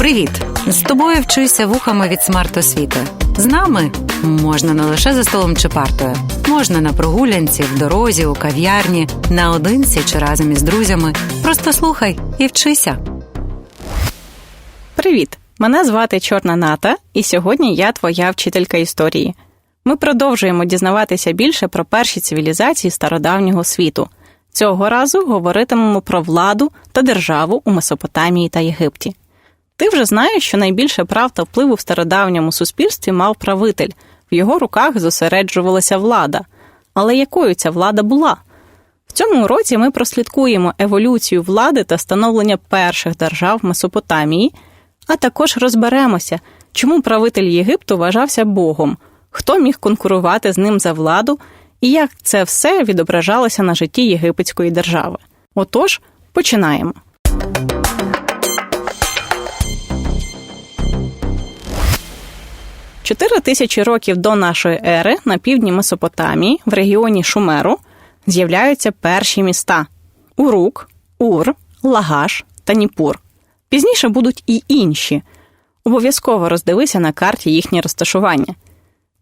Привіт! З тобою вчуся вухами від смарт-освіти. З нами можна не лише за столом чи партою, можна на прогулянці, в дорозі, у кав'ярні, наодинці чи разом із друзями. Просто слухай і вчися. Привіт! Мене звати Чорна Ната, і сьогодні я твоя вчителька історії. Ми продовжуємо дізнаватися більше про перші цивілізації стародавнього світу. Цього разу говоритимемо про владу та державу у Месопотамії та Єгипті. Ти вже знаєш, що найбільше прав та впливу в стародавньому суспільстві мав правитель, в його руках зосереджувалася влада. Але якою ця влада була? В цьому уроці ми прослідкуємо еволюцію влади та становлення перших держав Месопотамії, а також розберемося, чому правитель Єгипту вважався Богом, хто міг конкурувати з ним за владу і як це все відображалося на житті єгипетської держави. Отож, починаємо. Чотири тисячі років до нашої ери на півдні Месопотамії, в регіоні Шумеру, з'являються перші міста Урук, Ур, Лагаш та Ніпур. Пізніше будуть і інші. Обов'язково роздивися на карті їхнє розташування.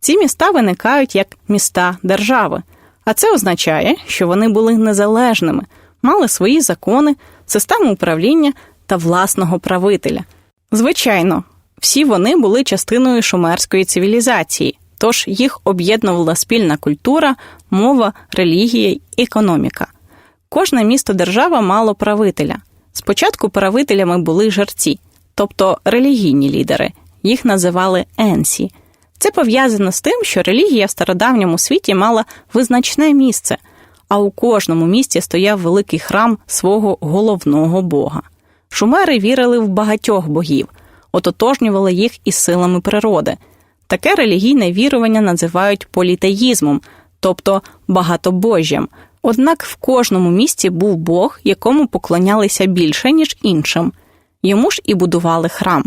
Ці міста виникають як міста держави, а це означає, що вони були незалежними, мали свої закони, систему управління та власного правителя. Звичайно, всі вони були частиною шумерської цивілізації, тож їх об'єднувала спільна культура, мова, релігія економіка. Кожне місто держава мало правителя. Спочатку правителями були жерці, тобто релігійні лідери, їх називали енсі. Це пов'язано з тим, що релігія в стародавньому світі мала визначне місце, а у кожному місті стояв великий храм свого головного бога. Шумери вірили в багатьох богів, ототожнювали їх із силами природи. Таке релігійне вірування називають політеїзмом, тобто багатобожжям. Однак в кожному місті був Бог, якому поклонялися більше, ніж іншим. Йому ж і будували храм.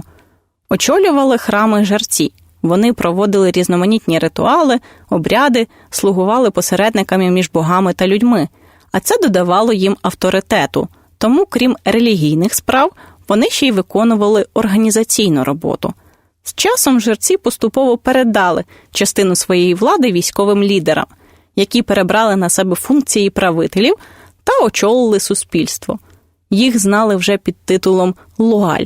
Очолювали храми жерці. Вони проводили різноманітні ритуали, обряди, слугували посередниками між богами та людьми, а це додавало їм авторитету. Тому, крім релігійних справ, вони ще й виконували організаційну роботу. З часом жерці поступово передали частину своєї влади військовим лідерам, які перебрали на себе функції правителів та очолили суспільство. Їх знали вже під титулом Луаль.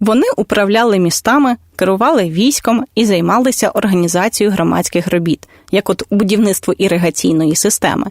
Вони управляли містами, керували військом і займалися організацією громадських робіт, як от будівництво іригаційної системи.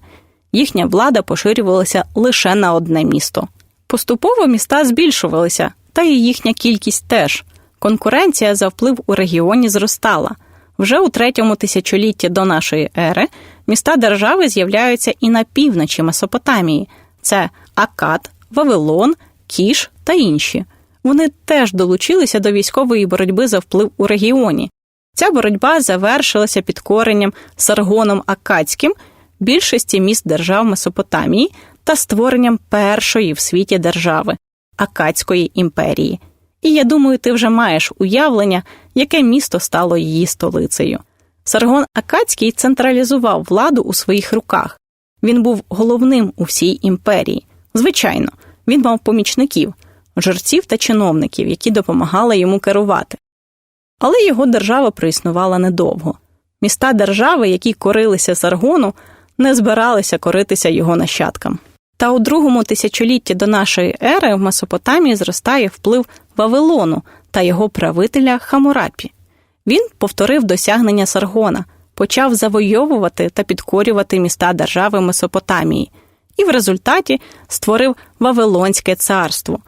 Їхня влада поширювалася лише на одне місто. Поступово міста збільшувалися, та і їхня кількість теж. Конкуренція за вплив у регіоні зростала. Вже у третьому тисячолітті до нашої ери міста держави з'являються і на півночі Месопотамії: це Акад, Вавилон, Кіш та інші. Вони теж долучилися до військової боротьби за вплив у регіоні. Ця боротьба завершилася підкоренням Саргоном Акадським більшості міст держав Месопотамії та створенням першої в світі держави Акадської імперії. І я думаю, ти вже маєш уявлення, яке місто стало її столицею. Саргон Акадський централізував владу у своїх руках. Він був головним у всій імперії. Звичайно, він мав помічників, жерців та чиновників, які допомагали йому керувати. Але його держава проіснувала недовго. Міста держави, які корилися Саргону, не збиралися коритися його нащадкам. Та у другому тисячолітті до нашої ери в Месопотамії зростає вплив Вавилону та його правителя Хамурапі. Він повторив досягнення Саргона, почав завойовувати та підкорювати міста держави Месопотамії і в результаті створив Вавилонське царство.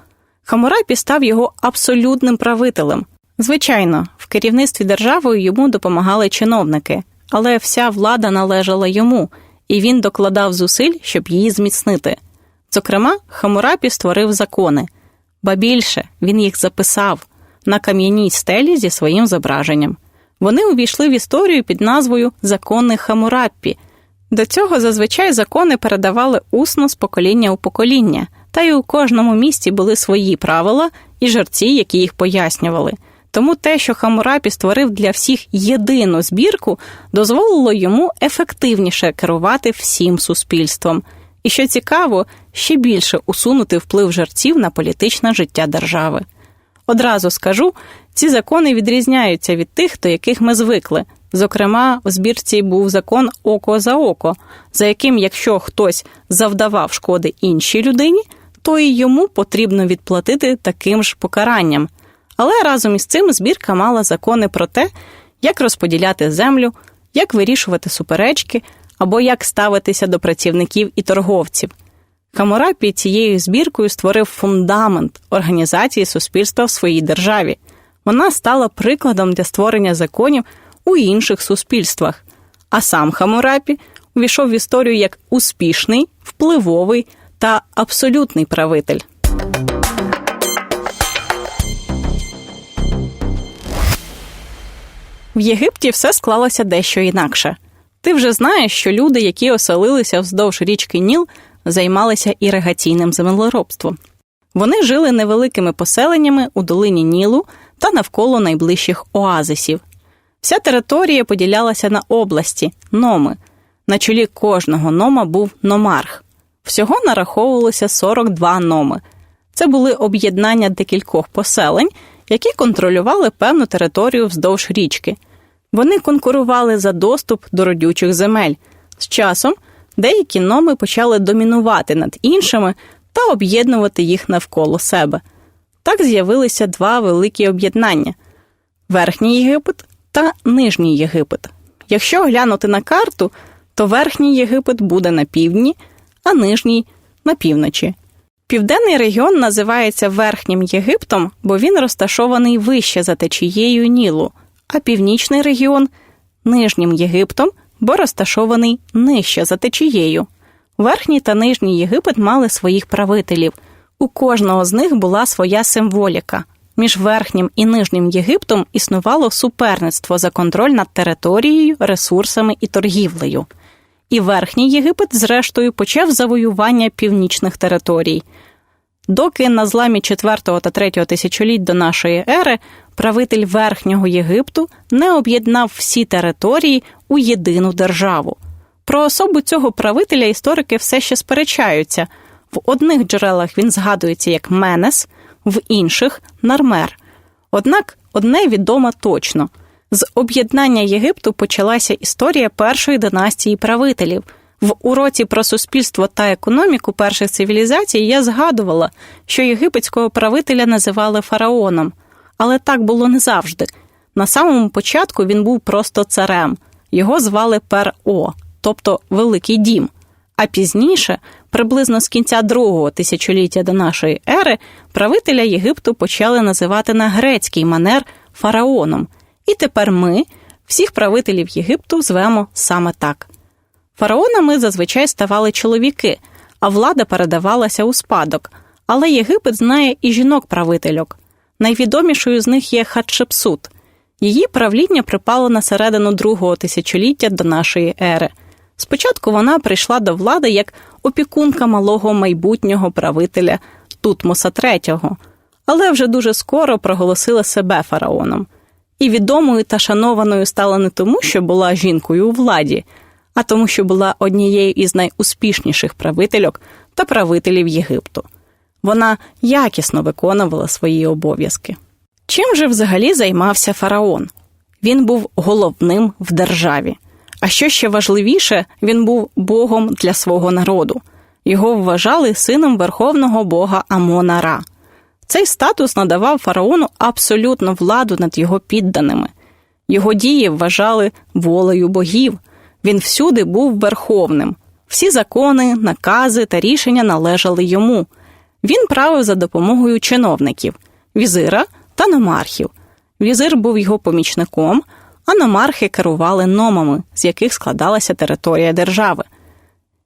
Хамурапі став його абсолютним правителем. Звичайно, в керівництві державою йому допомагали чиновники, але вся влада належала йому, і він докладав зусиль, щоб її зміцнити. Зокрема, Хамурапі створив закони, ба більше він їх записав на кам'яній стелі зі своїм зображенням. Вони увійшли в історію під назвою Закони Хамураппі. До цього зазвичай закони передавали усно з покоління у покоління, та й у кожному місті були свої правила і жерці, які їх пояснювали. Тому те, що Хамурапі створив для всіх єдину збірку, дозволило йому ефективніше керувати всім суспільством. І що цікаво, ще більше усунути вплив жерців на політичне життя держави. Одразу скажу, ці закони відрізняються від тих, до яких ми звикли. Зокрема, в збірці був закон око за око, за яким, якщо хтось завдавав шкоди іншій людині, то і йому потрібно відплатити таким ж покаранням. Але разом із цим збірка мала закони про те, як розподіляти землю, як вирішувати суперечки або як ставитися до працівників і торговців. Хамурапі цією збіркою створив фундамент організації суспільства в своїй державі. Вона стала прикладом для створення законів у інших суспільствах. А сам Хамурапі увійшов в історію як успішний, впливовий та абсолютний правитель. В Єгипті все склалося дещо інакше. Ти вже знаєш, що люди, які оселилися вздовж річки Ніл, займалися іригаційним землеробством. Вони жили невеликими поселеннями у долині Нілу та навколо найближчих оазисів. Вся територія поділялася на області номи. На чолі кожного нома був номарх. Всього нараховувалося 42 номи. Це були об'єднання декількох поселень, які контролювали певну територію вздовж річки. Вони конкурували за доступ до родючих земель. З часом деякі номи почали домінувати над іншими та об'єднувати їх навколо себе. Так з'явилися два великі об'єднання Верхній Єгипет та Нижній Єгипет. Якщо глянути на карту, то Верхній Єгипет буде на півдні, а нижній на півночі. Південний регіон називається Верхнім Єгиптом, бо він розташований вище за течією Нілу, а північний регіон Нижнім Єгиптом, бо розташований нижче за течією. Верхній та нижній Єгипет мали своїх правителів. У кожного з них була своя символіка. Між верхнім і нижнім Єгиптом існувало суперництво за контроль над територією, ресурсами і торгівлею. І верхній Єгипет, зрештою, почав завоювання північних територій. Доки на зламі 4 та 3 тисячоліть до нашої ери правитель Верхнього Єгипту не об'єднав всі території у єдину державу. Про особу цього правителя історики все ще сперечаються. В одних джерелах він згадується як Менес, в інших Нармер. Однак одне відомо точно з об'єднання Єгипту почалася історія першої династії правителів. В уроці про суспільство та економіку перших цивілізацій я згадувала, що єгипетського правителя називали фараоном, але так було не завжди. На самому початку він був просто царем, його звали Пер-О, тобто Великий Дім. А пізніше, приблизно з кінця другого тисячоліття до нашої ери, правителя Єгипту почали називати на грецький манер фараоном. І тепер ми, всіх правителів Єгипту, звемо саме так. Фараонами зазвичай ставали чоловіки, а влада передавалася у спадок. Але Єгипет знає і жінок-правительок. Найвідомішою з них є Хатшепсут. Її правління припало на середину другого тисячоліття до нашої ери. Спочатку вона прийшла до влади як опікунка малого майбутнього правителя Тутмоса III, але вже дуже скоро проголосила себе фараоном. І відомою та шанованою стала не тому, що була жінкою у владі, а тому, що була однією із найуспішніших правительок та правителів Єгипту. Вона якісно виконувала свої обов'язки. Чим же взагалі займався фараон? Він був головним в державі. А що ще важливіше, він був богом для свого народу. Його вважали сином верховного бога Амона Ра. Цей статус надавав фараону абсолютну владу над його підданими. Його дії вважали волею богів. Він всюди був верховним. Всі закони, накази та рішення належали йому. Він правив за допомогою чиновників, візира та номархів. Візир був його помічником, а номархи керували номами, з яких складалася територія держави.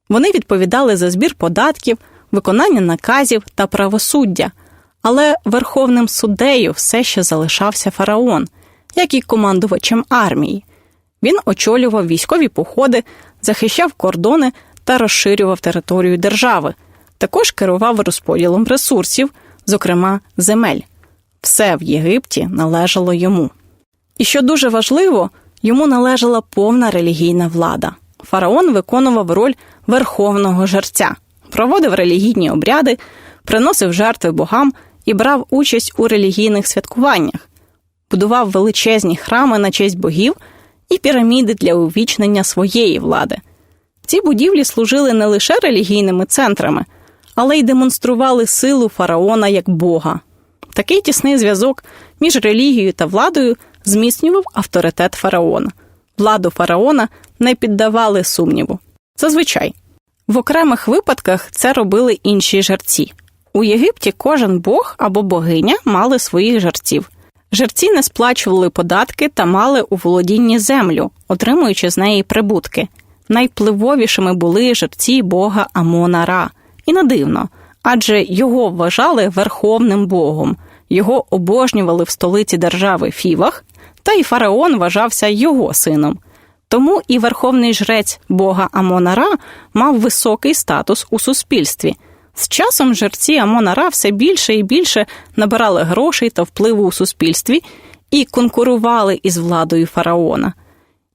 Вони відповідали за збір податків, виконання наказів та правосуддя, але верховним суддею все ще залишався фараон, як і командувачем армії. Він очолював військові походи, захищав кордони та розширював територію держави, також керував розподілом ресурсів, зокрема земель. Все в Єгипті належало йому. І що дуже важливо, йому належала повна релігійна влада. Фараон виконував роль верховного жерця, проводив релігійні обряди, приносив жертви богам і брав участь у релігійних святкуваннях, будував величезні храми на честь богів і піраміди для увічнення своєї влади. Ці будівлі служили не лише релігійними центрами, але й демонстрували силу фараона як Бога. Такий тісний зв'язок між релігією та владою зміцнював авторитет фараона. Владу фараона не піддавали сумніву. Зазвичай в окремих випадках це робили інші жерці. У Єгипті кожен бог або богиня мали своїх жерців. Жерці не сплачували податки та мали у володінні землю, отримуючи з неї прибутки. Найвпливовішими були жерці бога Амона Ра. І не дивно, адже його вважали верховним богом, його обожнювали в столиці держави Фівах, та й фараон вважався його сином. Тому і верховний жрець бога Амона-Ра мав високий статус у суспільстві. З часом жерці Амона-Ра все більше і більше набирали грошей та впливу у суспільстві і конкурували із владою фараона.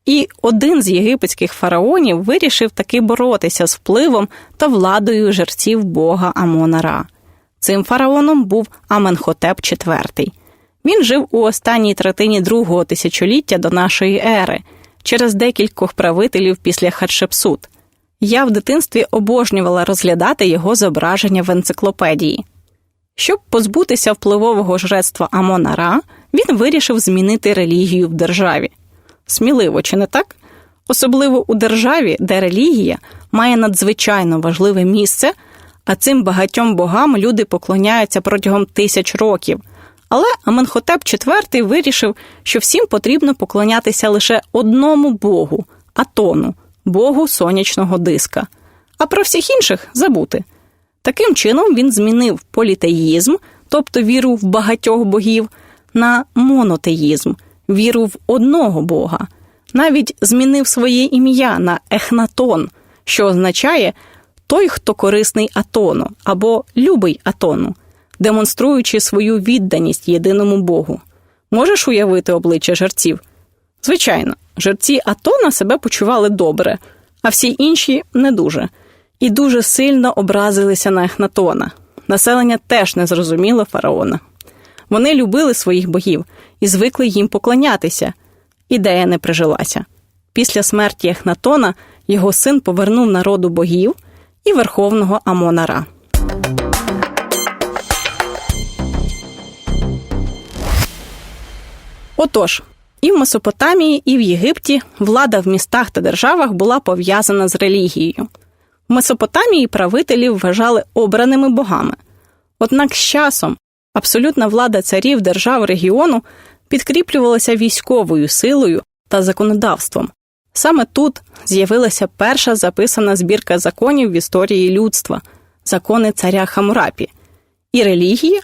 І один з єгипетських фараонів вирішив таки боротися з впливом та владою жерців бога Амона-Ра. Цим фараоном був Аменхотеп IV. Він жив у останній третині другого тисячоліття до нашої ери, через декількох правителів після Хатшепсут. Я в дитинстві обожнювала розглядати його зображення в енциклопедії. Щоб позбутися впливового жрецтва Амона-Ра, він вирішив змінити релігію в державі. Сміливо, чи не так? Особливо у державі, де релігія має надзвичайно важливе місце, а цим багатьом богам люди поклоняються протягом тисяч років. Але Аменхотеп IV вирішив, що всім потрібно поклонятися лише одному богу Атону, богу сонячного диска, а про всіх інших забути. Таким чином він змінив політеїзм, тобто віру в багатьох богів, на монотеїзм, віру в одного бога, навіть змінив своє ім'я на Ехнатон, що означає той, хто корисний Атону або любий Атону демонструючи свою відданість єдиному Богу. Можеш уявити обличчя жерців? Звичайно, жерці Атона себе почували добре, а всі інші не дуже, і дуже сильно образилися на Ехнатона. Населення теж не зрозуміло фараона. Вони любили своїх богів і звикли їм поклонятися. Ідея не прижилася. Після смерті Ехнатона його син повернув народу богів і верховного Амона-Ра. Отож, і в Месопотамії, і в Єгипті влада в містах та державах була пов'язана з релігією. В Месопотамії правителів вважали обраними богами. Однак з часом абсолютна влада царів держав регіону підкріплювалася військовою силою та законодавством. Саме тут з'явилася перша записана збірка законів в історії людства закони царя Хамурапі, і релігія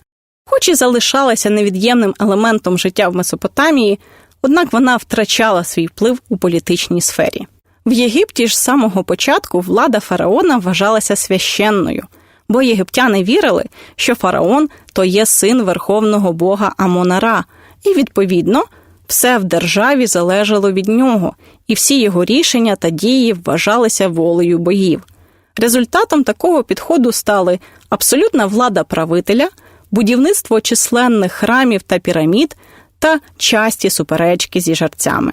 хоч і залишалася невід'ємним елементом життя в Месопотамії, однак вона втрачала свій вплив у політичній сфері. В Єгипті ж з самого початку влада фараона вважалася священною, бо єгиптяни вірили, що фараон то є син верховного бога Амонара, і, відповідно, все в державі залежало від нього, і всі його рішення та дії вважалися волею богів. Результатом такого підходу стали абсолютна влада правителя будівництво численних храмів та пірамід та часті суперечки зі жарцями.